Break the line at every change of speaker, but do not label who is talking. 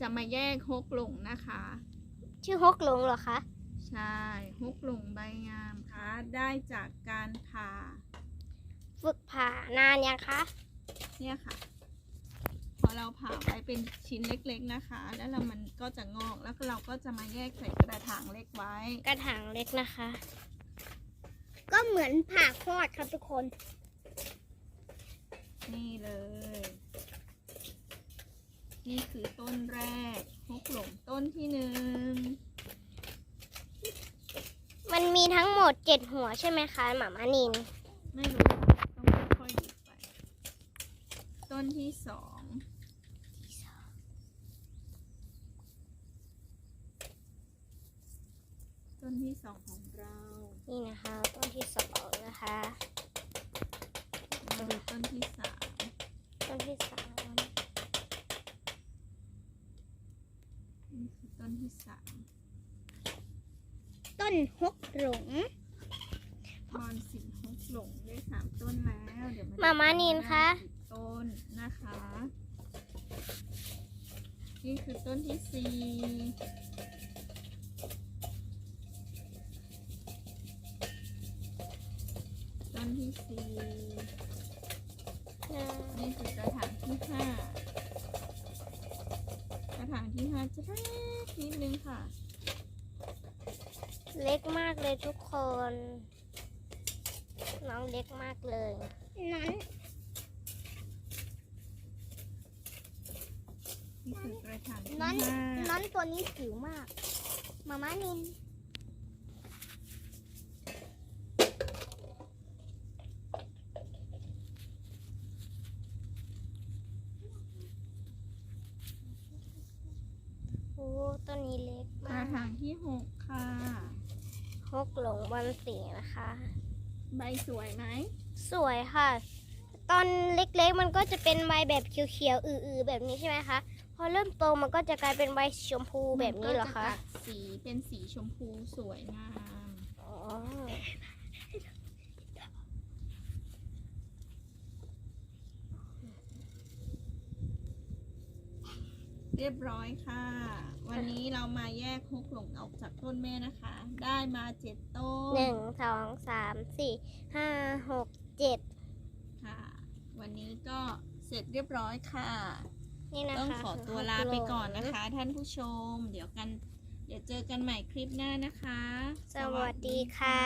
จะมาแยกฮกหลงนะคะ
ชื่อฮกหลงเหรอคะ
ใช่ฮกหลงใบงามค่ะได้จากการผ่า
ฝึกผ่านานยังคะ
เนี่ยค่ะ พอเราผ่าไว้เป็นชิ้นเล็กๆนะคะ แล้วเรามันก็จะงอก แล้วเราก็จะมาแยกใส่กระถางเล็กไว้
กระถางเล็กนะคะ ก็เหมือนผ่าคลอดครับทุกคน
นี่เลย นี่คือต้นแรกฮกหลงต้นที่หนึ่ง
มันมีทั้งหมดเจ็ดหัวใช่ไหมคะหมามานิน
ไม่รู้ค่ะต้องค่อยๆดูไป ต้นที่สอง ต้นที่สองของเรา
นี่นะคะ ต้นที่สองนะคะ
มาดูต้นที่สาม
ต้นที่สาม
นี่ คือต้นที่สาม
ต้นฮกหลง
มอนสิงห์ฮกหลงได้สามต้นแล้วเดี๋ยว
หมามานินคะ
อีกต้นนะคะ นี่คือต้นที่สี่ต้นที่สี่นี่คือกระถางที่ห้ากระถางที่ห้าจะ เล็กนิดนึงค่ะ
เล็กมากเลยทุกคน น้องเล็กมากเลยนั้น
นี่คือกระถางที่
นั้น
ห้า
นั้นตัวนี้จิ๋วมาก มาม่านิน อ้ต้นนี้เล็ก
ก
มา
ระ
ก
ถางที่หกค่ะ
ฮกหลงวันสีนะคะ
ใบสวยไหม
สวยค่ะ ตอนเล็กๆมันก็จะเป็นใบแบบเขียวๆอือๆแบบนี้ใช่ไหมคะ พอเริ่มโตมันก็จะกลายเป็นใบชมพูแบบนี้เหรอคะ
มันก็จตัดสีเป็นสีชมพูสวยงาม
อ๋อ
เรียบร้อยค่ะ วันนี้เรามาแยกฮกหลงออกจากต้นแม่นะคะ ได้มาเจ็ดต้น
หนึ่งสองสามสี่ห้าหกเจ็ด
ค่ะ วันนี้ก็เสร็จเรียบร้อยค่ะ
นี่นะคะ
ต้องขอตัว
คือ
ลา
ฮกห
ไปก่อนนะคะ ท่านผู้ชม เดี๋ยวกัน เดี๋ยวเจอกันใหม่คลิปหน้านะคะ
สวัสดีค่ะ